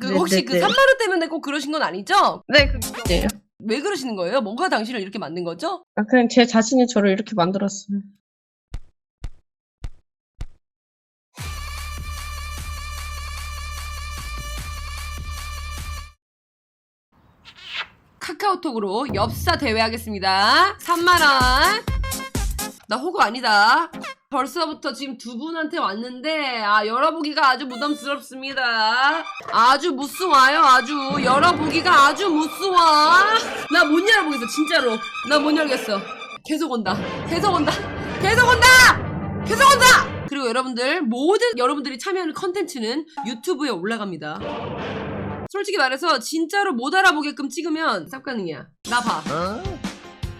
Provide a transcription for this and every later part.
그 네, 혹시 네, 그 네. 3만 원 때문에 꼭 그러신 건 아니죠? 네, 그게요. 왜 그러시는 거예요? 뭐가 당신을 이렇게 만든 거죠? 아, 그냥 제 자신이 저를 이렇게 만들었어요. 카카오톡으로 엽사 대회 하겠습니다. 3만 원. 나 호구 아니다. 벌써부터 지금 두 분한테 왔는데, 아, 열어보기가 아주 부담스럽습니다. 아주 무스와요, 아주. 열어보기가 아주 무스와. 나못 열어보겠어, 진짜로. 나 못 열겠어. 계속 온다. 계속 온다. 계속 온다! 계속 온다! 그리고 여러분들, 모든 여러분들이 참여하는 컨텐츠는 유튜브에 올라갑니다. 솔직히 말해서 진짜로 못 알아보게끔 찍으면 쌉 가능이야. 나 봐.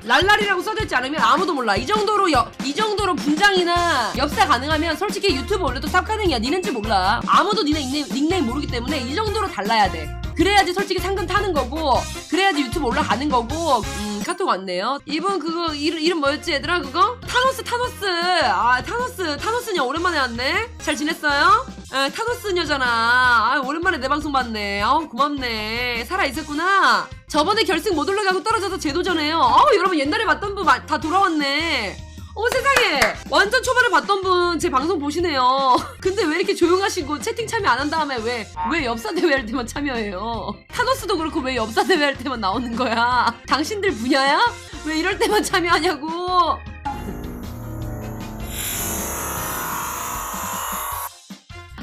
랄랄이라고 써져 있지 않으면 아무도 몰라. 이 정도로 여- 이 정도로 분장이나 엽사 가능하면 솔직히 유튜브 올려도 쌉 가능이야. 니넨지 몰라. 아무도 니네 닉네임, 닉네임 모르기 때문에 이 정도로 달라야 돼. 그래야지 솔직히 상금 타는 거고 그래야지 유튜브 올라가는 거고 음 카톡 왔네요 이분 그거 이름, 이름 뭐였지 얘들아 그거? 타노스 타노스 아 타노스 타노스냐 오랜만에 왔네 잘 지냈어요? 에, 타노스녀잖아. 아 오랜만에 내 방송 봤네. 아 고맙네. 살아있었구나. 저번에 결승 못 올라가고 떨어져서 재도전해요. 아 여러분 옛날에 봤던 분 다 돌아왔네. 어머 세상에. 완전 초반에 봤던 분 제 방송 보시네요. 근데 왜 이렇게 조용하시고 채팅 참여 안 한 다음에 왜 왜 엽사 대회 할 때만 참여해요? 타노스도 그렇고 왜 엽사 대회 할 때만 나오는 거야? 당신들 분야야? 왜 이럴 때만 참여하냐고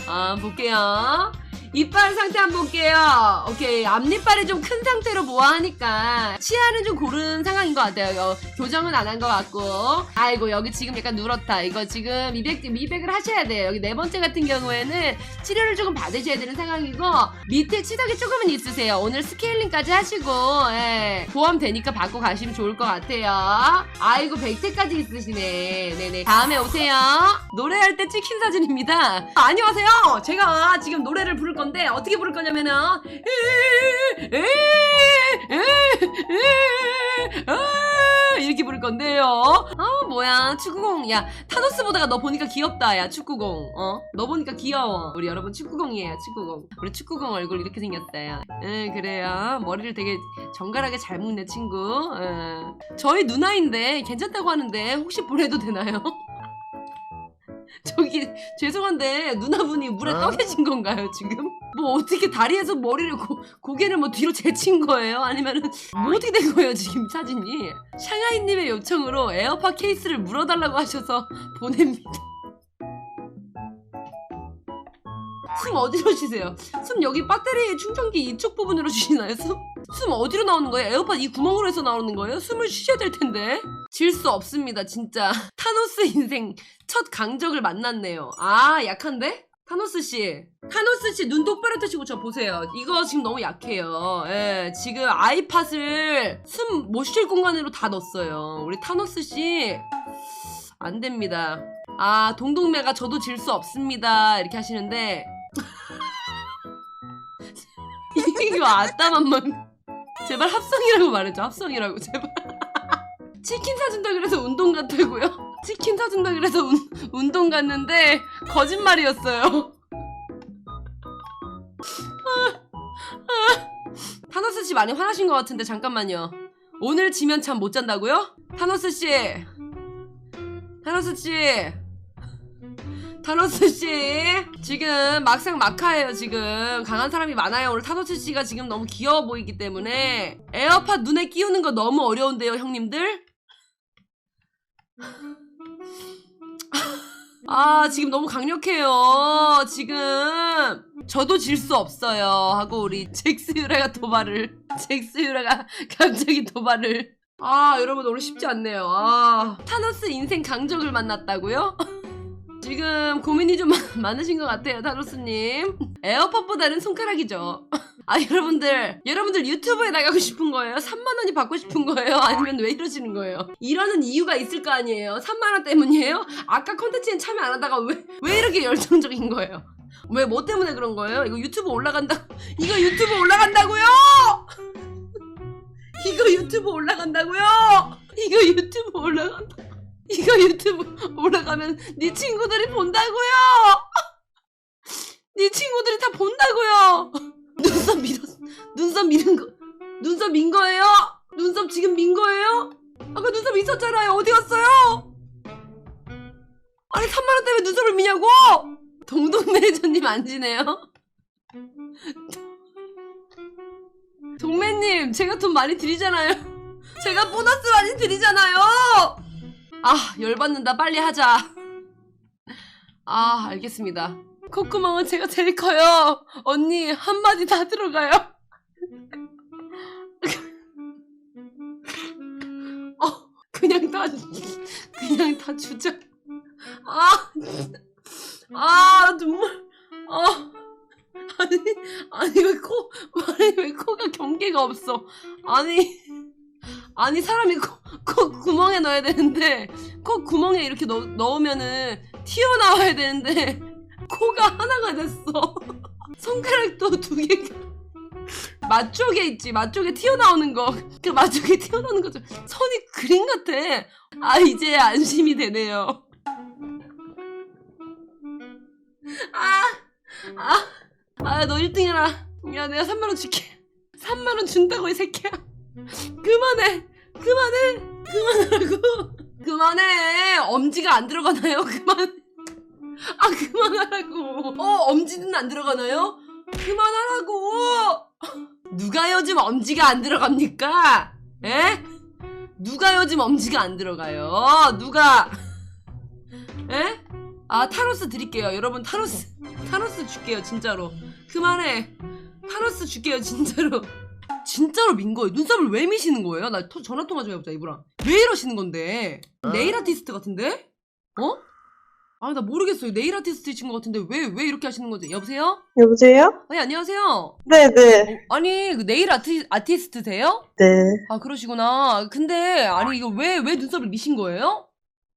아 볼게요 이빨 상태 한번 볼게요. 오케이. 앞니빨이 좀 큰 상태로 보아하니까 치아는 좀 고른 상황인 것 같아요. 어, 교정은 안 한 것 같고. 아이고, 여기 지금 약간 누렇다. 이거 지금 미백, 미백을 하셔야 돼요. 여기 네 번째 같은 경우에는 치료를 조금 받으셔야 되는 상황이고, 밑에 치석이 조금은 있으세요. 오늘 스케일링까지 하시고, 예. 보험 되니까 받고 가시면 좋을 것 같아요. 아이고, 백태까지 있으시네. 네네. 다음에 오세요. 노래할 때 찍힌 사진입니다. 아, 안녕하세요. 제가 지금 노래를 부를 건데 어떻게 부를 거냐면은 이렇게 부를 건데요. 아 뭐야 축구공 야 타노스 보다가 너 보니까 귀엽다 야 축구공 어너 보니까 귀여워 우리 여러분 축구공이에요 축구공 우리 축구공 얼굴 이렇게 생겼어요. 응 그래요 머리를 되게 정갈하게 잘 묶네 친구. 응. 저희 누나인데 괜찮다고 하는데 혹시 보내도 되나요? 저기 죄송한데 누나분이 물에 떠 계신 건가요 지금? 뭐 어떻게 다리에서 머리를 고, 고개를 뭐 뒤로 제친 거예요? 아니면은 뭐 어떻게 된 거예요 지금 사진이? 샹하이님의 요청으로 에어팟 케이스를 물어달라고 하셔서 보냅니다. 숨 어디로 쉬세요? 숨 여기 배터리 충전기 이쪽 부분으로 쉬시나요? 숨? 숨 어디로 나오는 거예요? 에어팟 이 구멍으로 해서 나오는 거예요? 숨을 쉬셔야 될 텐데. 질 수 없습니다, 진짜. 타노스 인생 첫 강적을 만났네요. 아, 약한데? 타노스 씨. 타노스 씨 눈 똑바로 뜨시고 저 보세요. 이거 지금 너무 약해요. 예, 지금 아이팟을 숨 못 쉴 공간으로 다 넣었어요. 우리 타노스 씨. 안 됩니다. 아, 동동매가 저도 질 수 없습니다. 이렇게 하시는데. 이거 아따만만. 제발 합성이라고 말해줘. 합성이라고, 제발. 치킨 사준다 그래서 운동 갔다고요? 치킨 사준다 그래서 운, 운동 갔는데 거짓말이었어요. 타노스 씨 많이 화나신 것 같은데 잠깐만요. 오늘 지면 잠 못 잔다고요? 타노스 씨, 타노스 씨, 타노스 씨 지금 막상 막하예요 지금 강한 사람이 많아요 오늘 타노스 씨가 지금 너무 귀여워 보이기 때문에 에어팟 눈에 끼우는 거 너무 어려운데요 형님들 아 지금 너무 강력해요. 지금. 저도 질 수 없어요. 하고 우리 잭스 유라가 도발을 잭스 유라가 갑자기 도발을. 아 여러분 오늘 쉽지 않네요. 아 타노스 인생 강적을 만났다고요? 지금 고민이 좀 많으신 것 같아요, 타로스님. 에어팟보다는 손가락이죠. 아, 여러분들, 여러분들 유튜브에 나가고 싶은 거예요? 3만원이 받고 싶은 거예요? 아니면 왜 이러시는 거예요? 이러는 이유가 있을 거 아니에요? 3만원 때문이에요? 아까 콘텐츠엔 참여 안 하다가 왜, 왜 이렇게 열정적인 거예요? 왜, 뭐 때문에 그런 거예요? 이거 유튜브 올라간다, 이거 유튜브 올라간다고요! 이거 유튜브 올라간다고요! 이거 유튜브 올라간다. 이거 유튜브 올라가면 네 친구들이 본다고요. 네 친구들이 다 본다고요. 누, 눈썹 미는 거 눈썹 민 거예요? 눈썹 지금 민 거예요? 아까 눈썹 있었잖아요. 어디 갔어요? 아니 3만 원 때문에 눈썹을 미냐고? 동동 매니저님 안 지네요. 동매님 제가 돈 많이 드리잖아요. 제가 보너스 많이 드리잖아요. 아 열받는다 빨리 하자. 아 알겠습니다. 콧구멍은 제가 제일 커요. 언니 한마디 다 들어가요. 어 그냥 다 그냥 다 주자. 아, 아 눈물. 아 아니 아니 왜 코 아니 왜 코가 경계가 없어? 아니 아니 사람이 코, 코 구멍에 넣어야 되는데 코 구멍에 이렇게 넣, 넣으면은 튀어나와야 되는데 코가 하나가 됐어. 손가락도 두 개가 맛쪽에 있지 맛쪽에 튀어나오는 거그 맛쪽에 튀어나오는 거죠. 손이 그림 같아. 아 이제 안심이 되네요. 아, 아, 아, 너 1등 해라. 야, 내가 3만원 줄게. 3만원 준다고, 이 새끼야. 그만해. 그만해. 그만하라고. 그만해. 엄지가 안 들어가나요? 그만. 아, 그만하라고. 어, 엄지는 안 들어가나요? 그만하라고. 누가 요즘 엄지가 안 들어갑니까? 에? 누가 요즘 엄지가 안 들어가요? 누가? 에? 아 타로스 드릴게요 여러분 타로스 타로스 줄게요 진짜로 그만해 타로스 줄게요 진짜로 진짜로 민 거예요 눈썹을 왜 미시는 거예요? 나 토- 전화 통화 좀 해보자 이브랑 왜 이러시는 건데 네일 아티스트 같은데? 어? 아나 모르겠어요 네일 아티스트이신 것 같은데 왜 왜 이렇게 하시는 거지 여보세요? 여보세요? 아니 안녕하세요 네네. 어, 아니 그 네일 아티, 아티스트세요? 네. 아 그러시구나 근데 아니 이거 왜 왜 눈썹을 미신 거예요?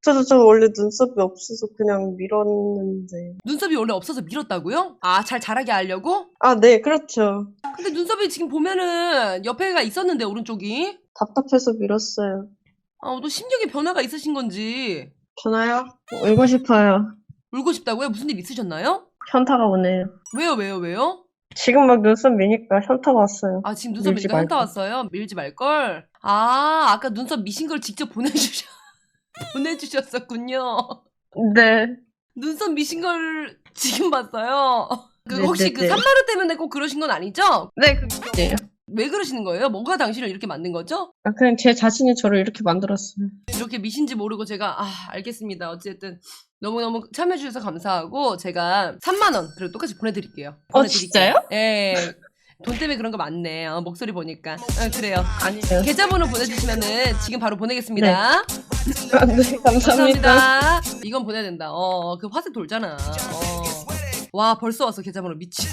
저도 저 원래 눈썹이 없어서 그냥 밀었는데. 눈썹이 원래 없어서 밀었다고요? 아 잘 자라게 하려고? 아, 네, 그렇죠. 근데 눈썹이 지금 보면은 옆에가 있었는데 오른쪽이 답답해서 밀었어요. 아, 또 심경의 변화가 있으신 건지 전화요? 울고 싶어요. 울고 싶다고요? 무슨 일 있으셨나요? 현타가 오네요. 왜요 왜요 왜요? 지금 막 눈썹 미니까 현타가 왔어요. 아 지금 눈썹 밀지 미니까 현타. 왔어요? 밀지 말걸? 아 아까 눈썹 미신 걸 직접 보내주셔 보내주셨었군요 네. 눈썹 미신 걸 지금 봤어요 그 네, 혹시 네, 그 네. 3만원 때문에 꼭 그러신 건 아니죠? 네, 그게요. 왜 그러시는 거예요? 뭐가 당신을 이렇게 만든 거죠? 아, 그냥 제 자신이 저를 이렇게 만들었어요. 이렇게 미신지 모르고 제가 아 알겠습니다. 어쨌든 너무너무 참여해주셔서 감사하고 제가 3만 원 그리고 똑같이 보내드릴게요. 어, 보내드릴게요. 진짜요? 예. 돈 때문에 그런 거 많네. 어, 목소리 보니까. 아, 그래요. 아니에요. 계좌번호 보내주시면은 지금 바로 보내겠습니다. 아, 네, 감사합니다. 감사합니다. 이건 보내야 된다. 어, 그 화색 돌잖아. 어. 와, 벌써 왔어, 계좌번호. 미친.